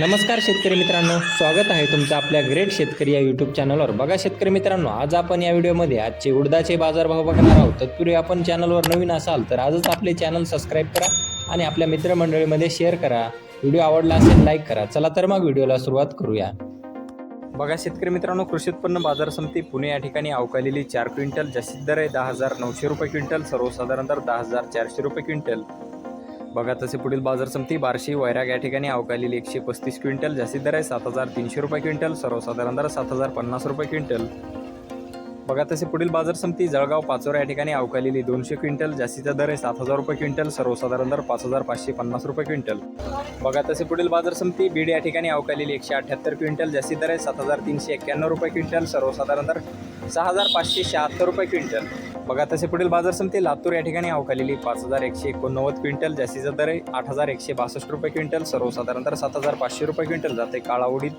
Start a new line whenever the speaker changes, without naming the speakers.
नमस्कार शेतकरी मित्रांनो स्वागत आहे तुमचं आपल्या ग्रेट शेतकरी या यूट्यूब चॅनलवर बघा शेतकरी मित्रांनो आज आपण या व्हिडिओमध्ये आजचे उडदाचे बाजारभाव बघणार आहोत. तत्पूर्वी आपण चॅनलवर नवीन असाल तर आजच आपले चॅनल सबस्क्राईब करा आणि आपल्या मित्रमंडळीमध्ये शेअर करा. व्हिडिओ आवडला असेल लाईक करा. चला तर मग व्हिडिओला सुरुवात करूया. बघा शेतकरी मित्रांनो कृषी उत्पन्न बाजार समिती पुणे या ठिकाणी अवकालेली चार क्विंटल जास्तीत दर आहे दहा हजार नऊशे रुपये क्विंटल सर्वसाधारण दर दहा हजार चारशे रुपये क्विंटल. बघा तसे पुढील बाजार समिती बार्शी वैराग या ठिकाणी अवकालेली एकशे पस्तीस क्विंटल जास्तीत दर आहे सात हजार तीनशे रुपये क्विंटल सर्वसाधारण दर सात हजार पन्नास रुपये क्विंटल. बघा तसे पुढील बाजार समिती जळगाव पाचोरा या ठिकाणी अवकालेली दोनशे क्विंटल जास्तीचा दर आहे सात हजार रुपये क्विंटल सर्वसाधारण दर पाच हजार पाचशे पन्नास रुपये क्विंटल. बघा तसे पुढील बाजार समिती बीड या ठिकाणी अवकालेली एकशे अठ्ठ्याहत्तर क्विंटल जास्तीत दर आहे सात हजार तीनशे एक्क्याण्णव रुपये क्विंटल सर्वसाधारण दर सहा हजार पाचशे शहात्तर रुपये क्विंटल. बघा तसे पुढील बाजार समिती लातूर या ठिकाणी अवकालेली पाच हजार एकशे एकोणनव्वद क्विंटल जास्तीचा दर आहे आठ हजार एकशे बासष्ट रुपये क्विंटल सर्वसाधारण दर सात हजार पाचशे रुपये क्विंटल जाते. काळा उडीद